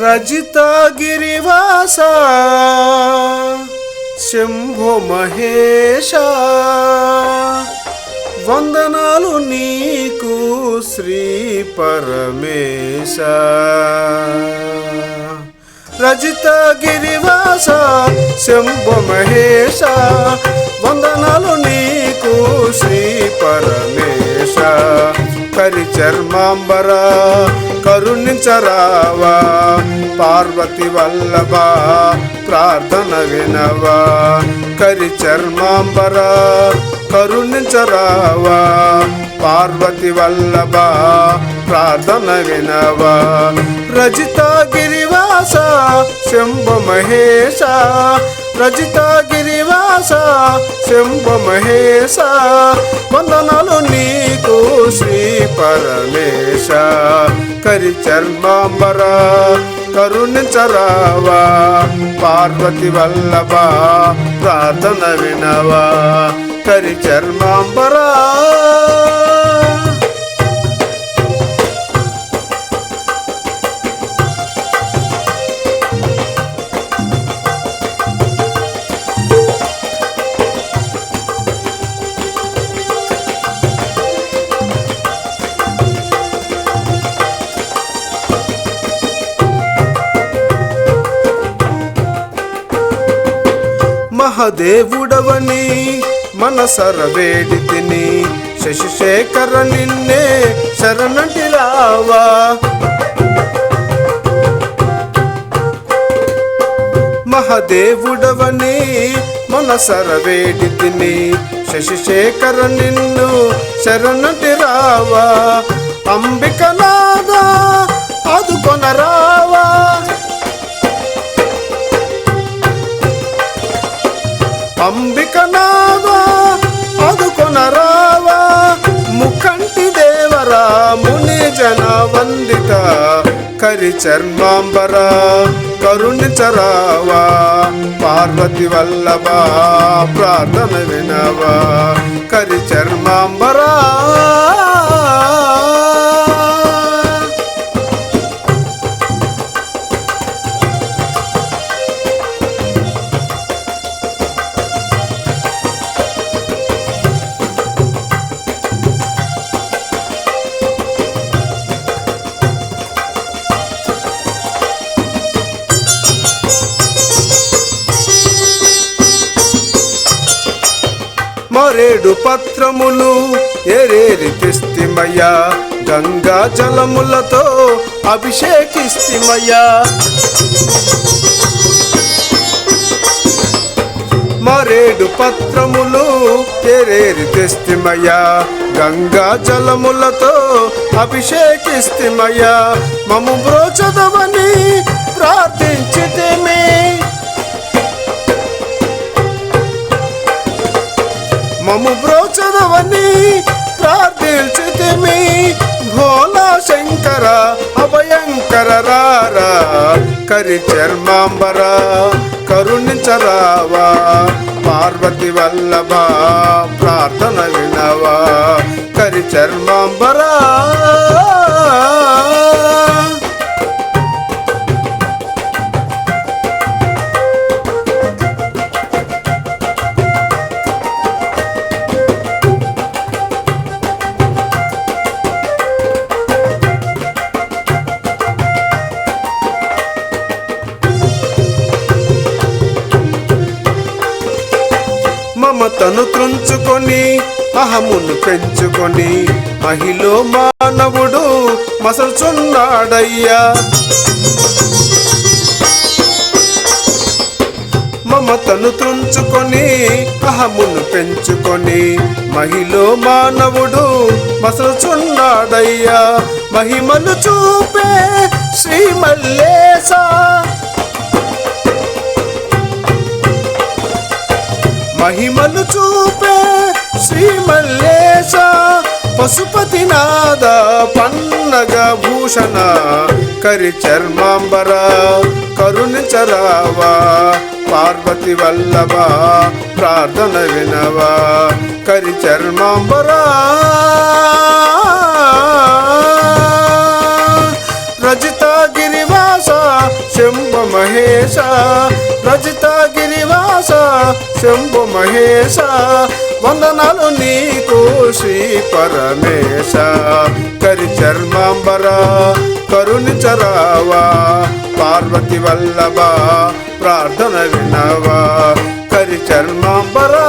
రజితగిరివాస శంభో మహేశ వందనాలు నీకు శ్రీ పరమేశ. రజితగిరివాస శంభో మహేశ చర్మాంబర కరుణించరావా. పార్వతి వల్లభ ప్రార్థన వినవా. కరి చర్మాంబర కరుణించరావా. పార్వతి వల్లభ ప్రార్థన వినవా. రజిత గిరివాస శంభ మహేశ రజిత గిరివాస శంభ మహేశ వందనాలు నీకు శ్రీ పరమేశ. కరి చర్మాంబర కరుణించరావా పార్వతి వల్లభ ప్రార్థన వినవా. కరి చర్మాంబరా. మహదేవుడవని మనసర వేడి తిని శశిశేఖర నిన్నే శరణటిలావా. మహదేవుడవని మనసర వేడి తిని శశిశేఖర నిన్ను శరణటి రావా అంబికనాదా అదుకొనరావా ముఖంటి దేవరా ముని జన వందిత కరి చర్మాంబర కరుణించరావా పార్వతి వల్లభా ప్రార్థన వినవా కరి చర్మాంబరా. ఆరేడు పత్రములు ఎరేరి తెస్తిమయ్యా. గంగా జలములతో అభిషేకిస్తిమయ్యా. మరేడు పత్రములు ఎరేరి తెస్తిమయ్యా. గంగా జలములతో అభిషేకిస్తిమయ్యా. మము బ్రోచదవని ప్రార్థించితేమే. మము బ్రోచదవని ప్రార్థించితిమి భోలా శంకర అభయంకర రారా. కరి చర్మాంబర కరుణించరావా పార్వతి వల్లభ ప్రార్థన వినవా. కరి చర్మాంబరా. మమతను త్రుంచుకొని అహమును పెంచుకొని మహిలో మానవుడు మసల్చున్నాడయ్యా. మమతను త్రుంచుకొని అహమును పెంచుకొని మహిలో మానవుడు మసలుచున్నాడయ్యా. మహిమను చూపే శ్రీ మల్లేశా మహిమలు చూపే శ్రీ మల్లేశ పశుపతినాద పన్నగ భూషణ కరి చర్మాంబర కరుణించరావా పార్వతి వల్లభ ప్రార్థన వినవా కరి చర్మాంబరా రజిత గిరివాస శంభ మహేశ రజిత గిరివాస శంభు మహేశ వందనాలు నీకు శ్రీ పరమేశ. కరి చర్మాంబర కరుణి చరావా పార్వతి వల్లభ ప్రార్థన వినవా. కరి చర్మాంబరా